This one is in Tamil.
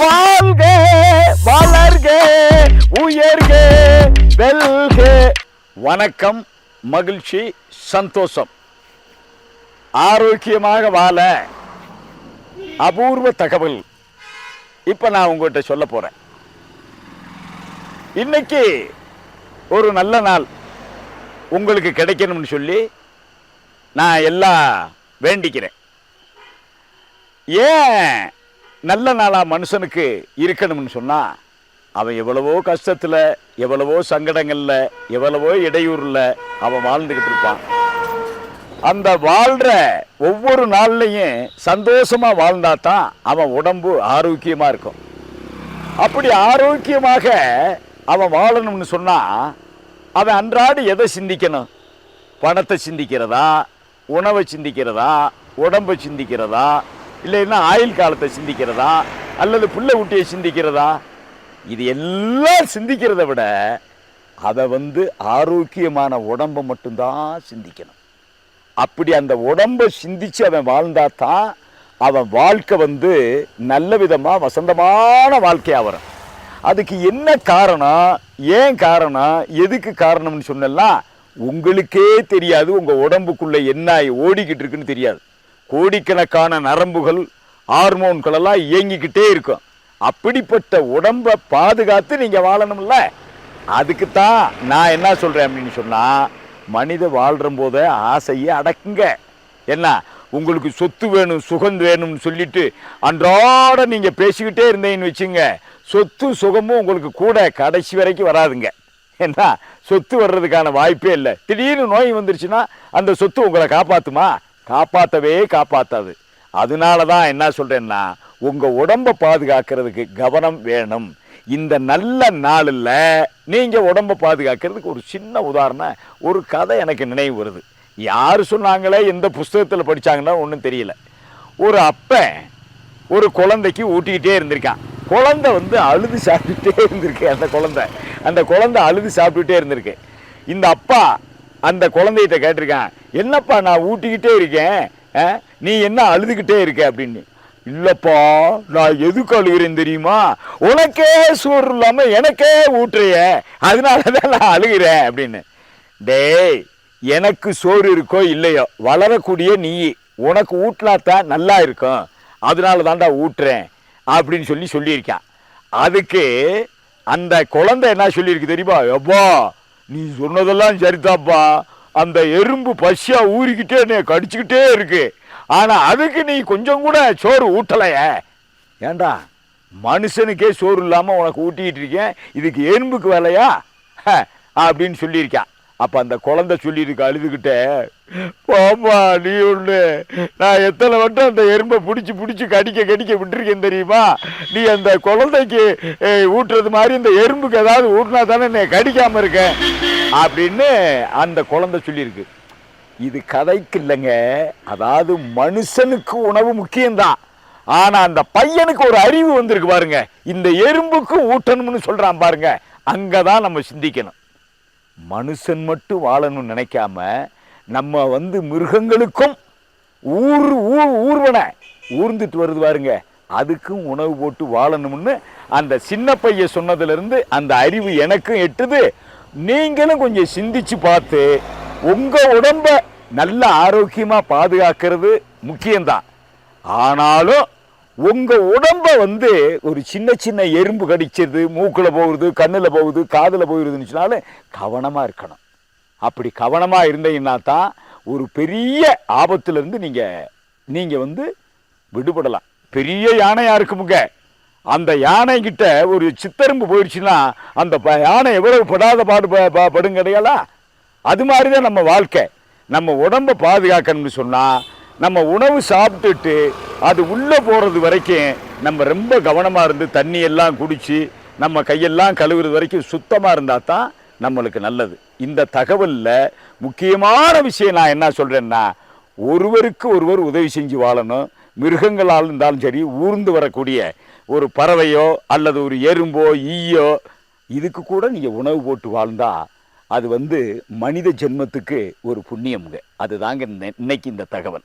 வாழ்க வளர்க உயர்க வெல்க. வணக்கம் மகிழ்ச்சி சந்தோஷம். ஆரோக்கியமாக வாழ அபூர்வ தகவல் இப்போ நான் உங்கள்கிட்ட சொல்ல போகிறேன் இன்னைக்கு ஒரு நல்ல நாள் உங்களுக்கு கிடைக்கணும்னு சொல்லி நான் எல்லாம் வேண்டிக்கிறேன். ஏன் நல்ல நாளாக மனுஷனுக்கு இருக்கணும்னு சொன்னால் அவன் எவ்வளவோ கஷ்டத்தில் எவ்வளவோ சங்கடங்களில் எவ்வளவோ இடையூறில் அவன் வாழ்ந்துக்கிட்டு இருப்பான். அந்த வாழ்கிற ஒவ்வொரு நாள்லையும் சந்தோஷமாக வாழ்ந்தா தான் அவன் உடம்பு ஆரோக்கியமாக இருக்கும். அப்படி ஆரோக்கியமாக அவன் வாழணும்னு சொன்னால் அவன் அன்றாடு எதை சிந்திக்கணும்? பணத்தை சிந்திக்கிறதா? உணவை சிந்திக்கிறதா? உடம்பை சிந்திக்கிறதா? இல்லைன்னா ஆயுள் காலத்தை சிந்திக்கிறதா? அல்லது புள்ள ஊட்டியை சிந்திக்கிறதா? இது எல்லாம் சிந்திக்கிறத விட அதை வந்து ஆரோக்கியமான உடம்பை மட்டும்தான் சிந்திக்கணும். அப்படி அந்த உடம்பை சிந்திச்சு அவன் வாழ்ந்தா தான் அவன் வாழ்க்கை வந்து நல்ல விதமாக வசந்தமான வாழ்க்கையாக வரும். அதுக்கு என்ன காரணம்? ஏன் காரணம்? எதுக்கு காரணம்னு சொன்னெல்லாம் உங்களுக்கே தெரியாது உங்கள் உடம்புக்குள்ளே என்ன ஓடிக்கிட்டு இருக்குன்னு தெரியாது. கோடிக்கணக்கான நரம்புகள் ஹார்மோன்கள் எல்லாம் இயங்கிக்கிட்டே இருக்கும். அப்படிப்பட்ட உடம்பை பாதுகாத்து நீங்கள் வாழணும்ல? அதுக்கு தான் நான் என்ன சொல்கிறேன் அப்படின்னு சொன்னால் மனித வாழ்கிற போதே ஆசையை அடக்குங்க. என்ன? உங்களுக்கு சொத்து வேணும் சுகம் வேணும்னு சொல்லிட்டு அன்றாட நீங்கள் பேசிக்கிட்டே இருந்தீங்கன்னு வச்சுங்க சொத்து சுகமும் உங்களுக்கு கூட கடைசி வரைக்கும் வராதுங்க. என்ன? சொத்து வர்றதுக்கான வாய்ப்பே இல்லை. திடீர்னு நோய் வந்துருச்சுன்னா அந்த சொத்து உங்களை காப்பாற்றுமா காப்பாற்றவே காப்பாற்றாது அதனால தான் என்ன சொல்கிறேன்னா உங்கள் உடம்ப பாதுகாக்கிறதுக்கு கவனம் வேணும். இந்த நல்ல நாளில் நீங்கள் உடம்ப பாதுகாக்கிறதுக்கு ஒரு சின்ன உதாரணம் ஒரு கதை எனக்கு நினைவு வருது. யார் சொன்னாங்களே எந்த புஸ்தகத்தில் படித்தாங்கன்னா ஒன்றும் தெரியல. ஒரு அப்பன் ஒரு குழந்தைக்கு ஊட்டிக்கிட்டே இருந்திருக்கான். குழந்தை வந்து அழுது சாப்பிட்டுட்டே இருந்திருக்கு அந்த குழந்தை. அந்த குழந்தை அழுது சாப்பிட்டுட்டே இருந்திருக்கு. இந்த அப்பா அந்த குழந்தைகிட்ட கேட்டிருக்கேன் என்னப்பா நான் ஊட்டிக்கிட்டே இருக்கேன். நீ என்ன அழுதுகிட்டே இருக்க? அப்படின்னு. இல்லப்பா நான் எதுக்கு அழுகிறேன் தெரியுமா? உனக்கே சோறு இல்லாமல் எனக்கே ஊட்டுறிய. அதனால தான் நான் அழுகிறேன். அப்படின்னு. டேய் எனக்கு சோறு இருக்கோ இல்லையோ? வளரக்கூடிய நீ உனக்கு ஊட்டினாத்தான் நல்லா இருக்கும். அதனால தான்டா ஊட்டுறேன். அப்படின்னு சொல்லி சொல்லியிருக்கான் அதுக்கு அந்த குழந்தை என்ன சொல்லியிருக்கு தெரியுமா? எவ்வளோ நீ சொன்னதெல்லாம் சரிதாப்பா. அந்த எறும்பு பசியா ஊறிக்கிட்டே என்னை கடிச்சுக்கிட்டே இருக்கு. ஆனா அதுக்கு நீ கொஞ்சம் கூட சோறு ஊட்டலையே. ஏண்டா மனுஷனுக்கே சோறு இல்லாமல் உனக்கு ஊட்டிக்கிட்டு இருக்கேன். இதுக்கு எறும்புக்கு வேலையா? ஹ, அப்படின்னு சொல்லியிருக்கான் அப்போ அந்த குழந்தை சொல்லியிருக்கு அழுதுகிட்ட போமா நீ ஒன்று நான் எத்தனை வட்டம் அந்த எறும்பை பிடிச்சி பிடிச்சி கடிக்க கடிக்க விட்டுருக்கேன் தெரியுமா? நீ அந்த குழந்தைக்கு ஊட்டுறது மாதிரி இந்த எறும்புக்கு ஏதாவது ஊட்டினா தானே நீ கடிக்காமல் இருக்க? அப்படின்னு அந்த குழந்தை சொல்லியிருக்கு. இது கதைக்கு இல்லைங்க. அதாவது மனுஷனுக்கு உணவு முக்கியம்தான். ஆனால் அந்த பையனுக்கு ஒரு அறிவு வந்திருக்கு பாருங்க. இந்த எறும்புக்கு ஊட்டணும்னு சொல்கிறான் பாருங்க. அங்கதான் நம்ம சிந்திக்கணும். மனுஷன் மட்டும் வாழணும்னு நினைக்காம நம்ம வந்து மிருகங்களுக்கும் ஊர் ஊர் ஊர்வன ஊர்ந்துட்டு வருது பாருங்க. அதுக்கும் உணவு போட்டு வாழணும்னு அந்த சின்ன பையன் சொன்னதுலேருந்து அந்த அறிவு எனக்கும் எட்டுது. நீங்களும் கொஞ்சம் சிந்திச்சு பார்த்து உங்கள் உடம்ப நல்ல ஆரோக்கியமாக பாதுகாக்கிறது முக்கியம்தான். ஆனாலும் உங்கள் உடம்ப வந்து ஒரு சின்ன சின்ன எறும்பு கடிச்சது மூக்கில் போகுது கண்ணில் போகுது காதில் போகுதுன்னு சொன்னாலும் கவனமாக இருக்கணும். அப்படி கவனமாக இருந்தீங்கன்னா தான் ஒரு பெரிய ஆபத்துலேருந்து இருந்து நீங்கள் வந்து விடுபடலாம். பெரிய யானையாக இருக்குமுங்க. அந்த யானை ஒரு சித்தரும்பு போயிடுச்சுன்னா அந்த ப- யானை எவ்வளவு படாத பாடு ப- ப- கிடையாதா அது மாதிரி தான் நம்ம வாழ்க்கை. நம்ம உடம்பை பாதுகாக்கணும்னு சொன்னால் நம்ம உணவு சாப்பிட்டுட்டு அது உள்ளே போகிறது வரைக்கும் நம்ம ரொம்ப கவனமாக இருந்து தண்ணி எல்லாம் குடித்து நம்ம கையெல்லாம் கழுவுறது வரைக்கும் சுத்தமாக இருந்தால் தான் நம்மளுக்கு நல்லது. இந்த தகவலில் முக்கியமான விஷயம் நான் என்ன சொல்கிறேன்னா ஒருவருக்கு ஒருவர் உதவி செஞ்சு வாழணும். மிருகங்களால் இருந்தாலும் சரி ஊர்ந்து வரக்கூடிய ஒரு பறவையோ அல்லது ஒரு எறும்போ ஈயோ இதுக்கு கூட நீங்கள் உணவு போட்டு வாழ்ந்தால் அது வந்து மனித ஜென்மத்துக்கு ஒரு புண்ணியமுங்க அதுதாங்க இன்னைக்கு இந்த தகவல்.